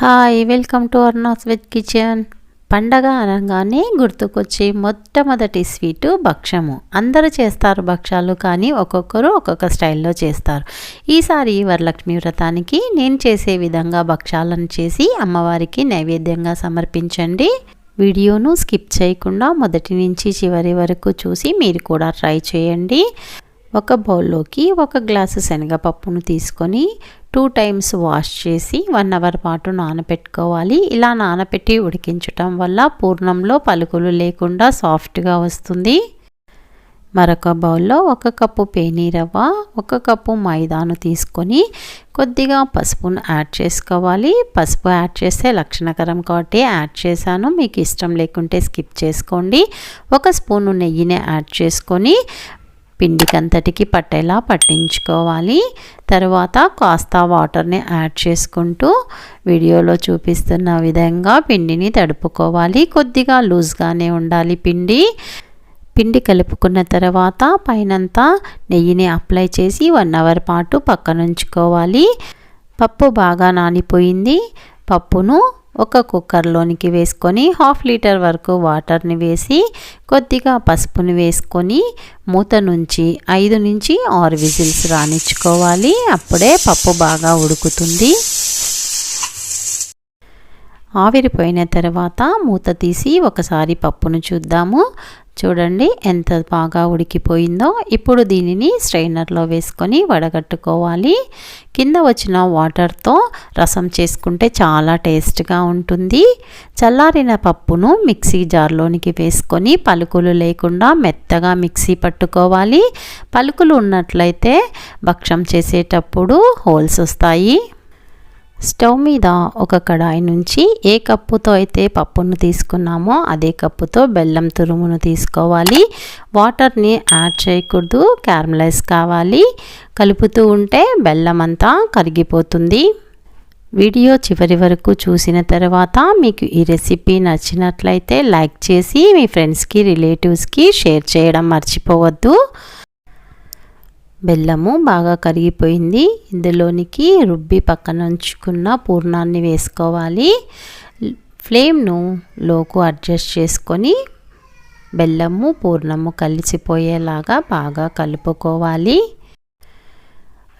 Hi welcome to Arna's veg kitchen పండగ అనగానే గుర్తుకొచ్చే మొట్టమొదటి స్వీటు భక్ష్యము అందరూ చేస్తారు భక్ష్యాలు కానీ ఒక్కొక్కరు ఒక్కొక్క స్టైల్లో చేస్తారు. ఈసారి వరలక్ష్మి వ్రతానికి నేను చేసే విధంగా భక్ష్యాలను చేసి అమ్మవారికి నైవేద్యంగా సమర్పించండి. వీడియోను స్కిప్ చేయకుండా మొదటి నుంచి చివరి వరకు చూసి మీరు కూడా ట్రై చేయండి. ఒక బౌల్లోకి ఒక గ్లాసు శనగపప్పును తీసుకొని టూ టైమ్స్ వాష్ చేసి వన్ అవర్ పాటు నానబెట్టుకోవాలి ఇలా నానబెట్టి ఉడికించటం వల్ల పూర్ణంలో పలుకులు లేకుండా సాఫ్ట్గా వస్తుంది. మరొక బౌల్లో ఒక కప్పు పేనీరవ్వ ఒక కప్పు మైదాను తీసుకొని కొద్దిగా పసుపును యాడ్ చేసుకోవాలి. పసుపు యాడ్ చేస్తే లక్షణకరం కాబట్టి యాడ్ చేశాను. మీకు ఇష్టం లేకుంటే స్కిప్ చేసుకోండి. ఒక స్పూను నెయ్యిని యాడ్ చేసుకొని పిండికంతటికి పట్టేలా పట్టించుకోవాలి. తర్వాత కాస్త వాటర్ని యాడ్ చేసుకుంటూ వీడియోలో చూపిస్తున్న విధంగా పిండిని తడుపుకోవాలి. కొద్దిగా లూజ్గానే ఉండాలి పిండి. పిండి కలుపుకున్న తర్వాత పైనంతా నెయ్యిని అప్లై చేసి వన్ అవర్ పాటు పక్కనుంచుకోవాలి. పప్పు బాగా నానిపోయింది. పప్పును ఒక కుక్కర్లోనికి వేసుకొని హాఫ్ లీటర్ వరకు వాటర్ని వేసి కొద్దిగా పసుపుని వేసుకొని మూత నుంచి ఐదు నుంచి ఆరు విజిల్స్ రానిచ్చుకోవాలి. అప్పుడే పప్పు బాగా ఉడుకుతుంది. ఆవిరిపోయిన తర్వాత మూత తీసి ఒకసారి పప్పును చూద్దాము. చూడండి ఎంత బాగా ఉడికిపోయిందో. ఇప్పుడు దీనిని స్ట్రైనర్లో వేసుకొని వడగట్టుకోవాలి. కింద వచ్చిన వాటర్తో రసం చేసుకుంటే చాలా టేస్ట్గా ఉంటుంది. చల్లారిన పప్పును మిక్సీ జార్లోనికి వేసుకొని పలుకులు లేకుండా మెత్తగా మిక్సీ పట్టుకోవాలి. పలుకులు ఉన్నట్లయితే భక్షం చేసేటప్పుడు హోల్స్ వస్తాయి. స్టవ్ మీద ఒక కడాయి నుంచి ఏ కప్పుతో అయితే పప్పును తీసుకున్నామో అదే కప్పుతో బెల్లం తురుమును తీసుకోవాలి. వాటర్ని యాడ్ చేయకూడదు క్యారమలైజ్ కావాలి. కలుపుతూ ఉంటే బెల్లం అంతా కరిగిపోతుంది. వీడియో చివరి వరకు చూసిన తర్వాత మీకు ఈ రెసిపీ నచ్చినట్లయితే లైక్ చేసి మీ ఫ్రెండ్స్కి రిలేటివ్స్కి షేర్ చేయడం మర్చిపోవద్దు. బెల్లము బాగా కరిగిపోయింది. ఇందులోనికి రుబ్బి పక్కన ఉంచుకున్న పూర్ణాన్ని వేసుకోవాలి. ఫ్లేమ్ను లోకు అడ్జస్ట్ చేసుకొని బెల్లము పూర్ణము కలిసిపోయేలాగా బాగా కలుపుకోవాలి.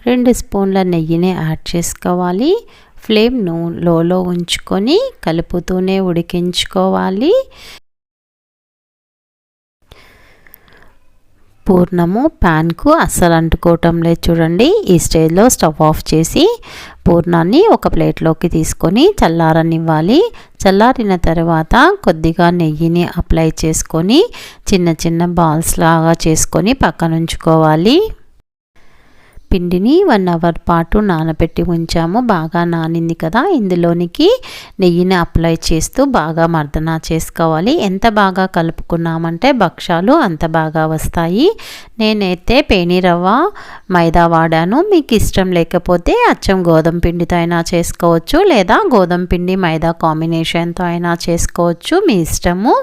రెండు స్పూన్ల నెయ్యిని యాడ్ చేసుకోవాలి. ఫ్లేమ్ను లోలో ఉంచుకొని కలుపుతూనే ఉడికించుకోవాలి. పూర్ణము ప్యాన్కు అస్సలు అంటుకోవటం లేదు చూడండి. ఈ స్టేజ్లో స్టవ్ ఆఫ్ చేసి పూర్ణాన్ని ఒక ప్లేట్లోకి తీసుకొని చల్లారనివ్వాలి. చల్లారిన తర్వాత కొద్దిగా నెయ్యిని అప్లై చేసుకొని చిన్న చిన్న బాల్స్ లాగా చేసుకొని పక్కన ఉంచుకోవాలి పిండిని వన్ అవర్ పాటు నానబెట్టి ఉంచాము. బాగా నానింది కదా. ఇందులోనికి నెయ్యిని అప్లై చేస్తూ బాగా మర్దన చేసుకోవాలి. ఎంత బాగా కలుపుకున్నామంటే భక్షాలు అంత బాగా వస్తాయి. నేనైతే పేనిరవ్వ మైదా వాడాను. మీకు ఇష్టం లేకపోతే అచ్చం గోధుమ పిండితో అయినా చేసుకోవచ్చు లేదా గోధుమ పిండి మైదా కాంబినేషన్తో అయినా చేసుకోవచ్చు. మీ ఇష్టము.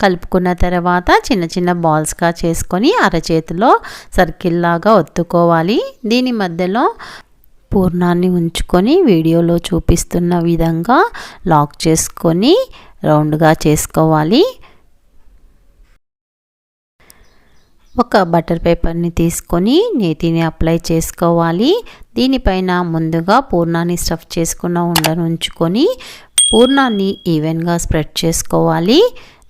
కలుపుకున్న తర్వాత చిన్న చిన్న బాల్స్గా చేసుకొని అరచేతిలో సర్కిల్లాగా ఒత్తుకోవాలి. దీని మధ్యలో పూర్ణాన్ని ఉంచుకొని వీడియోలో చూపిస్తున్న విధంగా లాక్ చేసుకొని రౌండ్గా చేసుకోవాలి. ఒక బటర్ పేపర్ని తీసుకొని నేతిని అప్లై చేసుకోవాలి. దీనిపైన ముందుగా పూర్ణాన్ని స్టఫ్ చేసుకున్న ఉండను ఉంచుకొని పూర్ణాన్ని ఈవెన్గా స్ప్రెడ్ చేసుకోవాలి.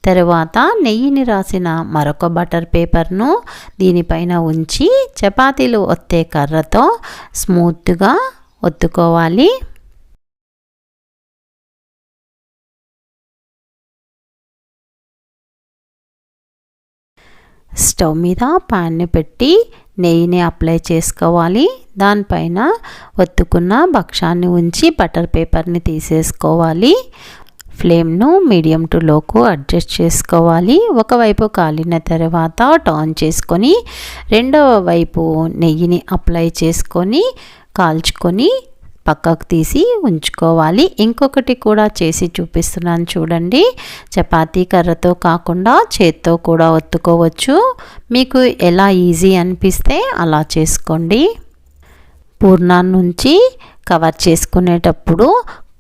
తర్వాత నెయ్యిని రాసిన మరొక బటర్ పేపర్ను దీనిపైన ఉంచి చపాతీలు ఒత్తే కర్రతో స్మూత్గా ఒత్తుకోవాలి. స్టవ్ మీద ప్యాన్ని పెట్టి నెయ్యిని అప్లై చేసుకోవాలి. దానిపైన ఒత్తుకున్న భక్షాన్ని ఉంచి బటర్ పేపర్ని తీసేసుకోవాలి. ఫ్లేమ్ను మీడియం టు లోకు అడ్జస్ట్ చేసుకోవాలి. ఒకవైపు కాలిన తర్వాత టర్న్ చేసుకొని రెండవ వైపు నెయ్యిని అప్లై చేసుకొని కాల్చుకొని పక్కకు తీసి ఉంచుకోవాలి. ఇంకొకటి కూడా చేసి చూపిస్తున్నాను చూడండి. చపాతీ కర్రతో కాకుండా చేత్తో కూడా ఒత్తుకోవచ్చు. మీకు ఎలా ఈజీ అనిపిస్తే అలా చేసుకోండి. పూర్ణాన్ని నుంచి కవర్ చేసుకునేటప్పుడు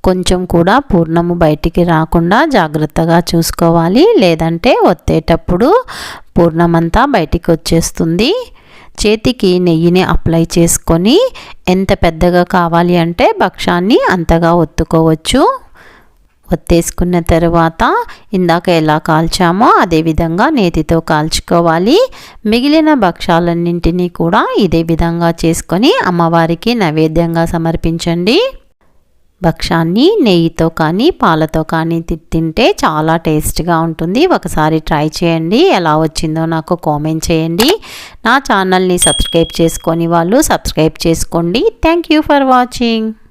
కొంచెం కూడా పూర్ణము బయటికి రాకుండా జాగ్రత్తగా చూసుకోవాలి. లేదంటే ఒత్తేటప్పుడు పూర్ణమంతా బయటికి వచ్చేస్తుంది. చేతికి నెయ్యిని అప్లై చేసుకొని ఎంత పెద్దగా కావాలి అంటే భక్షాన్ని అంతగా ఒత్తుకోవచ్చు. ఒత్తేసుకున్న తర్వాత ఇందాక ఎలా కాల్చామో అదేవిధంగా నేతితో కాల్చుకోవాలి. మిగిలిన భక్షాలన్నింటినీ కూడా ఇదే విధంగా చేసుకొని అమ్మవారికి నైవేద్యంగా సమర్పించండి. భక్షాన్ని నెయ్యితో కానీ పాలతో కానీ తింటే చాలా టేస్ట్గా ఉంటుంది. ఒకసారి ట్రై చేయండి. ఎలా వచ్చిందో నాకు కామెంట్ చేయండి. నా ఛానల్ని సబ్స్క్రైబ్ చేసుకొని వాళ్ళు సబ్స్క్రైబ్ చేసుకోండి. Thank you for watching.